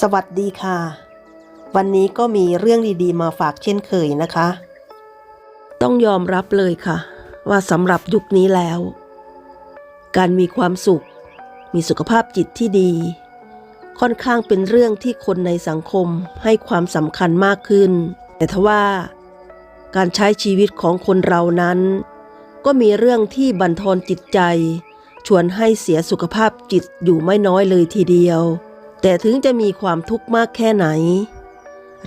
สวัสดีค่ะ วันนี้ก็มีเรื่องดีๆ มาฝากเช่นเคยนะคะ ต้องยอมรับเลยค่ะ ว่าสำหรับยุคนี้แล้ว การมีความสุข มีสุขภาพจิตที่ดี ค่อนข้างเป็นเรื่องที่คนในสังคมให้ความสำคัญมากขึ้น แต่ทว่า การใช้ชีวิตของคนเรานั้น ก็มีเรื่องที่บั่นทอนจิตใจ ชวนให้เสียสุขภาพจิตอยู่ไม่น้อยเลยทีเดียว แต่ถึงจะมีความทุกข์มากแค่ไหน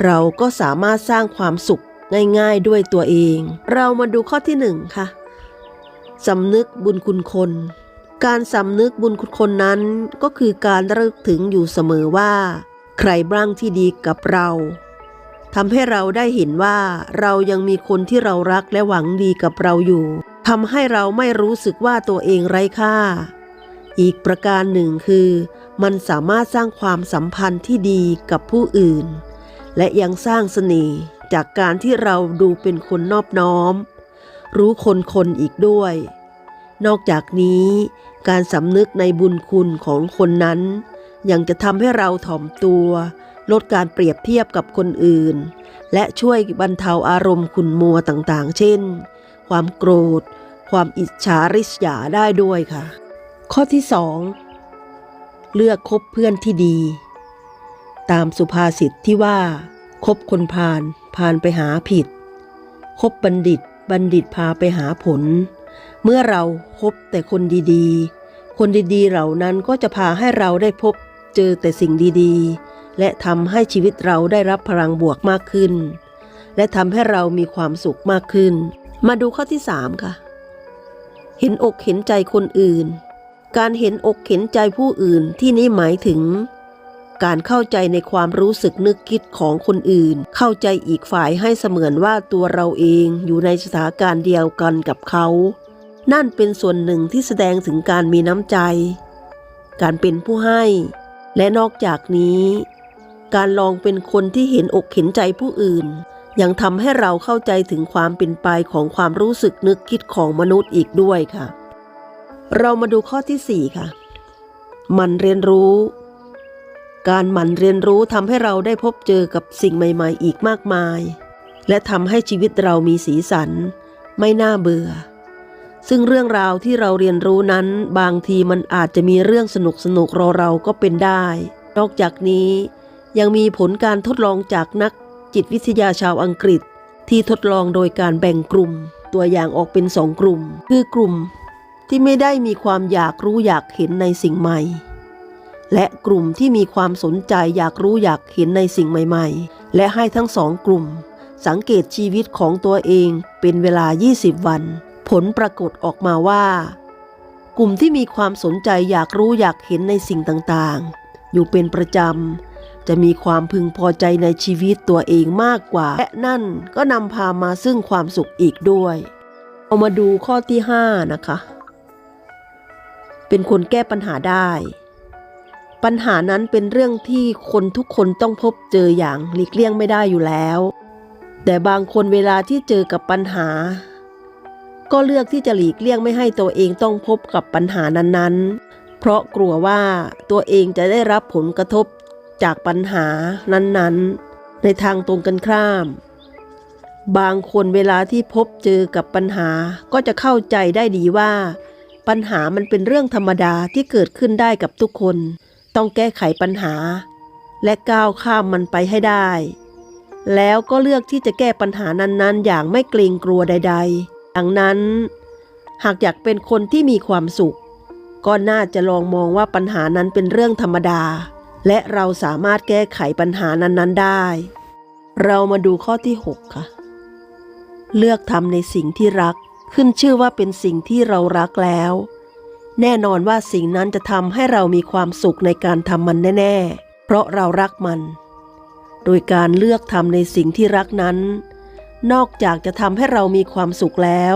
เราก็สามารถสร้างความสุขง่ายๆด้วยตัวเอง เรามาดูข้อที่หนึ่งค่ะสำนึกบุญคุณคน การสำนึกบุญคุณคนนั้น ก็คือการระลึกถึงอยู่เสมอว่า ใครบ้างที่ดีกับเราทำให้เราได้เห็นว่าเรายังมีคนที่เรารักและหวังดีกับเราอยู่ทำให้เราไม่รู้สึกว่าตัวเองไร้ค่า อีกประการหนึ่งคือ มันสามารถสร้างความสัมพันธ์ที่ดีกับผู้อื่น และยังสร้างเสน่ห์จากการที่เราดูเป็นคนนอบน้อม รู้คนคนอีกด้วย นอกจากนี้การสำนึกในบุญคุณของคนนั้น ยังจะทำให้เราถ่อมตัว ลดการเปรียบเทียบกับคนอื่น และช่วยบรรเทาอารมณ์ขุนมัวต่างๆ เช่น ความโกรธ ความอิจฉาริษยาได้ด้วยค่ะ ข้อที่สอง เลือกคบเพื่อนที่ดี ตามสุภาษิตที่ว่า คบคนพาลพาลไปหาผิด คบบัณฑิตบัณฑิตพาไปหาผล เมื่อเราคบแต่คนดีๆ คนดีๆเหล่านั้นก็จะพาให้เราได้พบเจอแต่สิ่งดีๆ และทำให้ชีวิตเราได้รับพลังบวกมากขึ้น และทำให้เรามีความสุขมากขึ้น มาดูข้อที่สามค่ะ เห็นอกเห็นใจคนอื่น การเห็นอกเห็นใจผู้อื่นที่นี้หมายถึง การเข้าใจในความรู้สึกนึกคิดของคนอื่น เข้าใจอีกฝ่ายให้เสมือนว่าตัวเราเองอยู่ในสถานการณ์เดียวกันกับเขา นั่นเป็นส่วนหนึ่งที่แสดงถึงการมีน้ำใจ การเป็นผู้ให้ และนอกจากนี้ การลองเป็นคนที่เห็นอกเห็นใจผู้อื่น ยังทำให้เราเข้าใจถึงความเป็นไปของความรู้สึกนึกคิดของมนุษย์อีกด้วยค่ะ เรามาดูข้อที่ 4 ค่ะ มันเรียนรู้ การหมั่นเรียนรู้ทำให้เราได้พบเจอกับสิ่งใหม่ ๆ อีกมากมาย และทำให้ชีวิตเรามีสีสัน ไม่น่าเบื่อ ซึ่งเรื่องราวที่เราเรียนรู้นั้นบางทีมันอาจจะมีเรื่องสนุกสนุกๆรอเราก็เป็นได้ นอกจากนี้ยังมีผลการทดลองจากนักจิตวิทยาชาวอังกฤษที่ทดลองโดยการแบ่งกลุ่ม ตัวอย่างออกเป็นสองกลุ่ม คือกลุ่ม ที่ไม่ได้มีความอยากรู้อยากเห็นในสิ่งใหม่ และกลุ่มที่มีความสนใจอยากรู้อยากเห็นในสิ่งใหม่ ๆ และให้ทั้งสองกลุ่ม สังเกตชีวิตของตัวเองเป็นเวลา 20 วัน ผลปรากฏออกมาว่า กลุ่มที่มีความสนใจอยากรู้อยากเห็นในสิ่งต่างๆ อยู่เป็นประจำ จะมีความพึงพอใจในชีวิตตัวเองมากกว่า และนั่นก็นำพามาซึ่งความสุขอีกด้วย เอามาดูข้อที่ 5 นะคะ เป็นคนแก้ปัญหาได้ ปัญหานั้นเป็นเรื่องที่คนทุกคนต้องพบเจออย่างหลีกเลี่ยงไม่ได้อยู่แล้ว แต่บางคนเวลาที่เจอกับปัญหา ก็เลือกที่จะหลีกเลี่ยงไม่ให้ตัวเองต้องพบกับปัญหานั้นๆ เพราะกลัวว่าตัวเองจะได้รับผลกระทบจากปัญหานั้นๆ ในทางตรงกันข้าม บางคนเวลาที่พบเจอกับปัญหาก็จะเข้าใจได้ดีว่า ปัญหามันเป็นเรื่องธรรมดาที่เกิดขึ้นได้กับทุกคน ต้องแก้ไขปัญหา และก้าวข้ามมันไปให้ได้ แล้วก็เลือกที่จะแก้ปัญหานั้นๆ อย่างไม่เกรงกลัวใด ๆ ดังนั้น หากอยากเป็นคนที่มีความสุข ก็น่าจะลองมองว่าปัญหานั้นเป็นเรื่องธรรมดา และเราสามารถแก้ไขปัญหานั้นๆได้ เรามาดูข้อที่ 6 ค่ะ เลือกทำในสิ่งที่รัก ขึ้นชื่อว่าเป็นสิ่งที่เรารักแล้ว แน่นอนว่าสิ่งนั้นจะทำให้เรามีความสุขในการทำมันแน่ ๆ เพราะเรารักมัน โดยการเลือกทำในสิ่งที่รักนั้น นอกจากจะทำให้เรามีความสุขแล้ว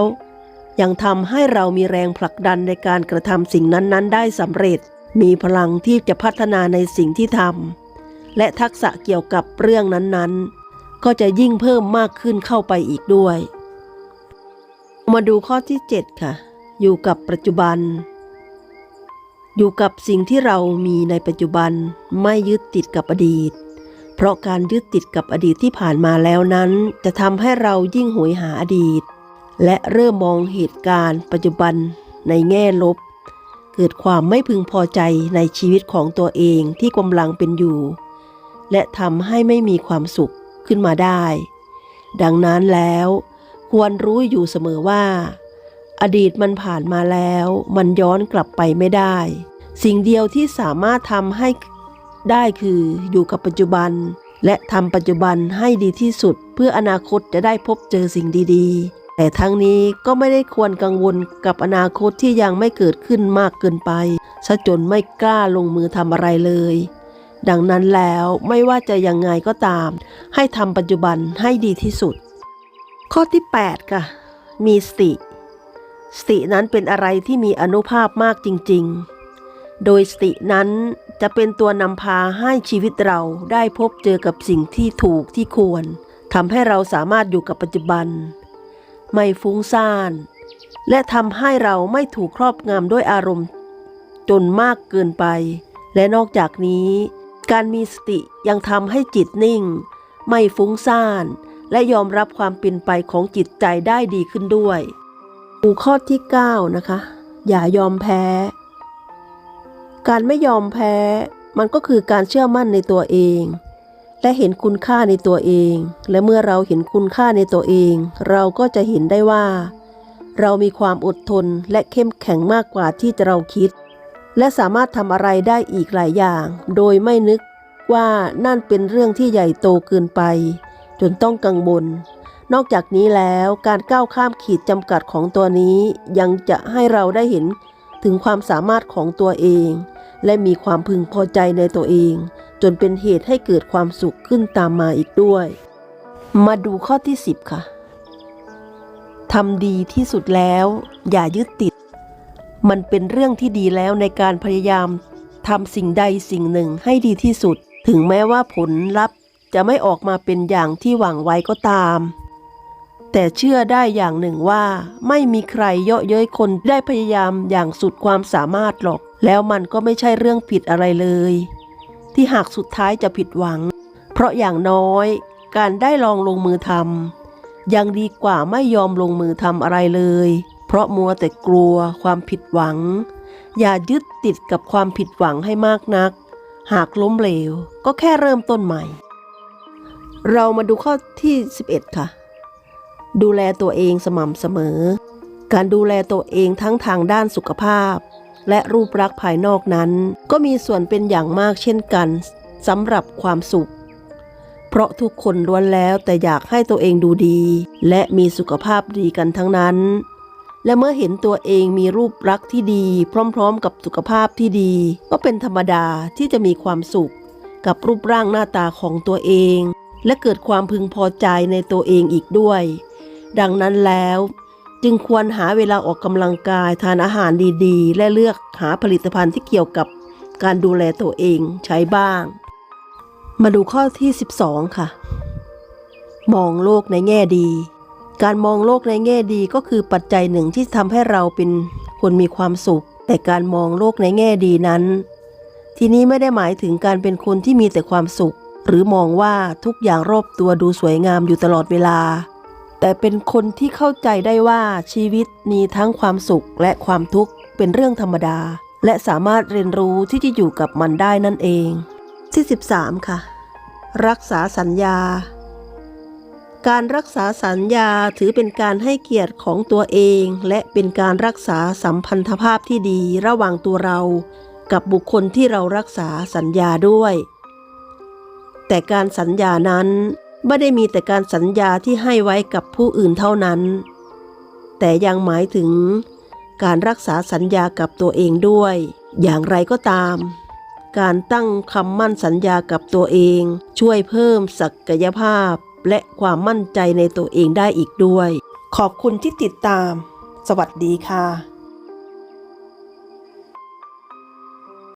ยังทำให้เรามีแรงผลักดันในการกระทำสิ่งนั้นๆ ได้สำเร็จ มีพลังที่จะพัฒนาในสิ่งที่ทำและทักษะเกี่ยวกับเรื่องนั้นๆ ก็จะยิ่งเพิ่มมากขึ้นเข้าไปอีกด้วย มาดูข้อที่ 7 ค่ะ อยู่กับปัจจุบัน อยู่กับสิ่งที่เรามีในปัจจุบันไม่ยึดติดกับอดีต เพราะการยึดติดกับอดีตที่ผ่านมาแล้วนั้น จะทำให้เรายิ่งหวยหาอดีต และเริ่มมองเหตุการณ์ปัจจุบันในแง่ลบ เกิดความไม่พึงพอใจในชีวิตของตัวเองที่กำลังเป็นอยู่ และทำให้ไม่มีความสุขขึ้นมาได้ ดังนั้นแล้ว ควรรู้อยู่เสมอว่า อดีตมันผ่านมาแล้ว มันย้อนกลับไปไม่ได้ สิ่งเดียวที่สามารถทำให้ได้คืออยู่กับปัจจุบัน และทำปัจจุบันให้ดีที่สุด เพื่ออนาคตจะได้พบเจอสิ่งดีๆ แต่ทั้งนี้ก็ไม่ได้ควรกังวลกับอนาคตที่ยังไม่เกิดขึ้นมากเกินไปซะจนไม่กล้าลงมือทำอะไรเลย ดังนั้นแล้วไม่ว่าจะยังไงก็ตาม ให้ทำปัจจุบันให้ดีที่สุด ข้อที่ 8 ค่ะ มีสติ สตินั้นเป็นอะไรที่มีอนุภาพมากจริง ๆ โดยสตินั้นจะเป็นตัวนำพาให้ชีวิตเราได้พบเจอกับสิ่งที่ถูกที่ควรทำให้เราสามารถอยู่กับปัจจุบัน ไม่ฟุ้งซ่าน และทำให้เราไม่ถูกครอบงำด้วยอารมณ์ จนมากเกินไป และนอกจากนี้ การมีสติยังทำให้จิตนิ่ง ไม่ฟุ้งซ่าน และยอมรับความเป็นไปของจิตใจได้ดีขึ้นด้วยดูข้อที่9นะคะ อย่ายอมแพ้ การไม่ยอมแพ้ มันก็คือการเชื่อมั่นในตัวเอง และเห็นคุณค่าในตัวเอง และเมื่อเราเห็นคุณค่าในตัวเอง เราก็จะเห็นได้ว่า เรามีความอดทนและเข้มแข็งมากกว่าที่เราคิด และสามารถทำอะไรได้อีกหลายอย่าง โดยไม่นึกว่านั่นเป็นเรื่องที่ใหญ่โตเกินไป จนต้องกังวลนอกจากนี้แล้วการก้าวข้ามขีดจำกัดของตัวนี้ยังจะให้เราได้เห็นถึงความสามารถของตัวเอง และมีความพึงพอใจในตัวเอง จนเป็นเหตุให้เกิดความสุขขึ้นตามมาอีกด้วย มาดูข้อที่ 10 ค่ะทำดีที่สุดแล้ว อย่ายึดติด มันเป็นเรื่องที่ดีแล้วในการพยายามทำสิ่งใดสิ่งหนึ่งให้ดีที่สุด ถึงแม้ว่าผลลัพธ์ จะไม่ออกมาเป็นอย่างที่หวังไว้ก็ตาม แต่เชื่อได้อย่างหนึ่งว่า ไม่มีใครเยาะเย้ยคนได้พยายามอย่างสุดความสามารถหรอก แล้วมันก็ไม่ใช่เรื่องผิดอะไรเลย ที่หากสุดท้ายจะผิดหวัง เพราะอย่างน้อย การได้ลองลงมือทำยังดีกว่าไม่ยอมลงมือทำอะไรเลย เพราะมัวแต่กลัวความผิดหวัง อย่ายึดติดกับความผิดหวังให้มากนัก หากล้มเหลว ก็แค่เริ่มต้นใหม่ เรามาดูข้อที่ 11 ค่ะ ดูแลตัวเองสม่ำเสมอ การดูแลตัวเองทั้งทางด้านสุขภาพ และรูปลักษณ์ภายนอกนั้น ก็มีส่วนเป็นอย่างมากเช่นกันสำหรับความสุข เพราะทุกคนล้วนแล้วแต่อยากให้ตัวเองดูดี และมีสุขภาพดีกันทั้งนั้น และเมื่อเห็นตัวเองมีรูปลักษณ์ที่ดี พร้อมๆ กับสุขภาพที่ดี ก็เป็นธรรมดาที่จะมีความสุข กับรูปร่างหน้าตาของตัวเอง และเกิดความพึงพอใจในตัวเองอีกด้วย ดังนั้นแล้วจึงควรหาเวลาออกกำลังกายทานอาหารดีๆ และเลือกหาผลิตภัณฑ์ที่เกี่ยวกับการดูแลตัวเองใช้บ้าง มาดูข้อที่ 12 ค่ะ มองโลกในแง่ดี การมองโลกในแง่ดีก็คือปัจจัยหนึ่งที่ทำให้เราเป็นคนมีความสุข แต่การมองโลกในแง่ดีนั้น ทีนี้ไม่ได้หมายถึงการเป็นคนที่มีแต่ความสุข หรือมองว่าทุกอย่างรอบตัวดูสวยงามอยู่ตลอดเวลา แต่เป็นคนที่เข้าใจได้ว่าชีวิตมีทั้งความสุขและความทุกข์เป็นเรื่องธรรมดา และสามารถเรียนรู้ที่จะอยู่กับมันได้นั่นเองที่13 ค่ะ รักษาสัญญา การรักษาสัญญาถือเป็นการให้เกียรติของตัวเอง และเป็นการรักษาสัมพันธภาพที่ดีระหว่างตัวเรา กับบุคคลที่เรารักษาสัญญาด้วย แต่การสัญญานั้นไม่ได้มีแต่การสัญญาที่ให้ไว้กับผู้อื่นเท่านั้น แต่ยังหมายถึง การรักษาสัญญากับตัวเองด้วย อย่างไรก็ตาม การตั้งคำมั่นสัญญากับตัวเอง ช่วยเพิ่มศักยภาพและความมั่นใจในตัวเองได้อีกด้วย ขอบคุณที่ติดตาม สวัสดีค่ะ